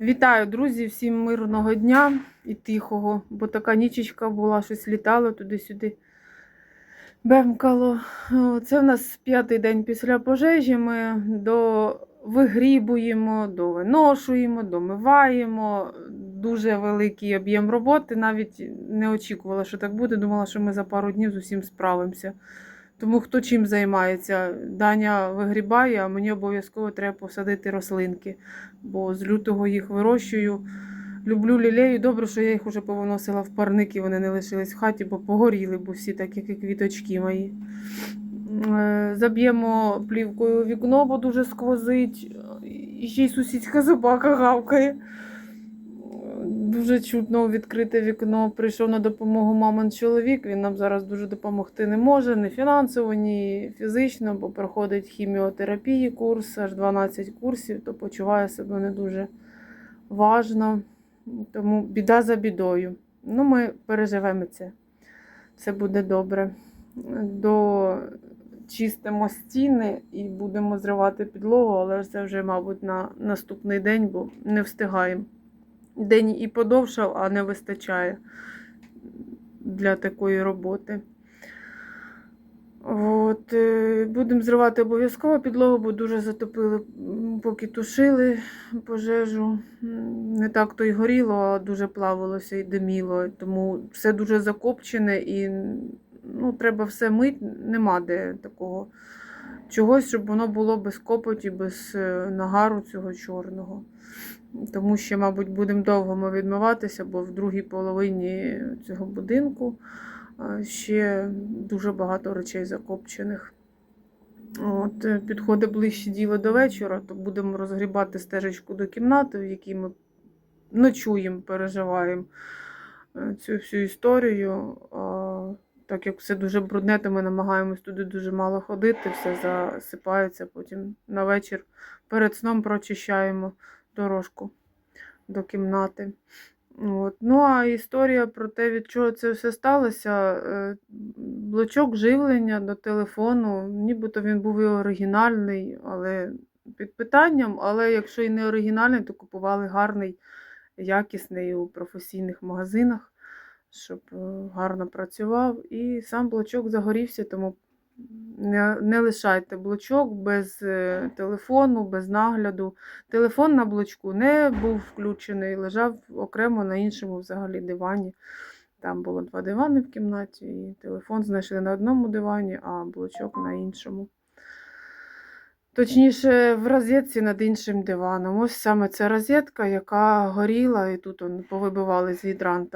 Вітаю, друзі, всім мирного дня і тихого, бо така нічечка була, щось літало туди-сюди. Бемкало. Це в нас п'ятий день після пожежі. Ми до вигрібуємо, довиношуємо, домиваємо. Дуже великий об'єм роботи. Навіть не очікувала, що так буде. Думала, що ми за пару днів з усім справимося. Тому хто чим займається? Даня вигрібає, а мені обов'язково треба посадити рослинки, бо з лютого їх вирощую. Люблю лілею. Добре, що я їх вже повиносила в парники, вони не лишились в хаті, бо погоріли, бо всі так, як і квіточки мої. Е, Заб'ємо плівкою вікно, бо дуже сквозить. І ще й сусідська собака гавкає. Дуже чутно відкрите вікно. Прийшов на допомогу мамин чоловік. Він нам зараз дуже допомогти не може, ні фінансово, ні фізично, бо проходить хіміотерапії курс, аж 12 курсів, то почуває себе не дуже важно. Тому біда за бідою. Ну, ми переживемо це. Все буде добре. До чистимо стіни і будемо зривати підлогу, але це вже, мабуть, на наступний день, бо не встигаємо. День і подовшав, а не вистачає для такої роботи. От, е, будемо зривати обов'язково підлогу, бо дуже затопили, поки тушили пожежу. Не так то й горіло, а дуже плавилося і диміло. Тому все дуже закопчене і ну, треба все мити. Нема де такого чогось, щоб воно було без копоті, без е, нагару цього чорного. Тому що, мабуть, будемо довго ми відмиватися, бо в другій половині цього будинку ще дуже багато речей закопчених. От, е, підходить ближче діло до вечора, то будемо розгрібати стежечку до кімнати, в якій ми ночуємо, переживаємо е, цю всю історію. Так як все дуже брудне, то ми намагаємось туди дуже мало ходити, все засипається, потім на вечір перед сном прочищаємо дорожку до кімнати. От. Ну, а історія про те, від чого це все сталося, е, блочок живлення до телефону, нібито він був і оригінальний, але під питанням, але якщо і не оригінальний, то купували гарний, якісний у професійних магазинах, щоб е, гарно працював. І сам блочок загорівся, тому не, не лишайте блочок без е, телефону, без нагляду. Телефон на блочку не був включений, лежав окремо на іншому взагалі дивані. Там було два дивани в кімнаті, і телефон знайшли на одному дивані, а блочок на іншому. Точніше, в розетці над іншим диваном. Ось саме ця розетка, яка горіла, і тут повибивали з гідранта.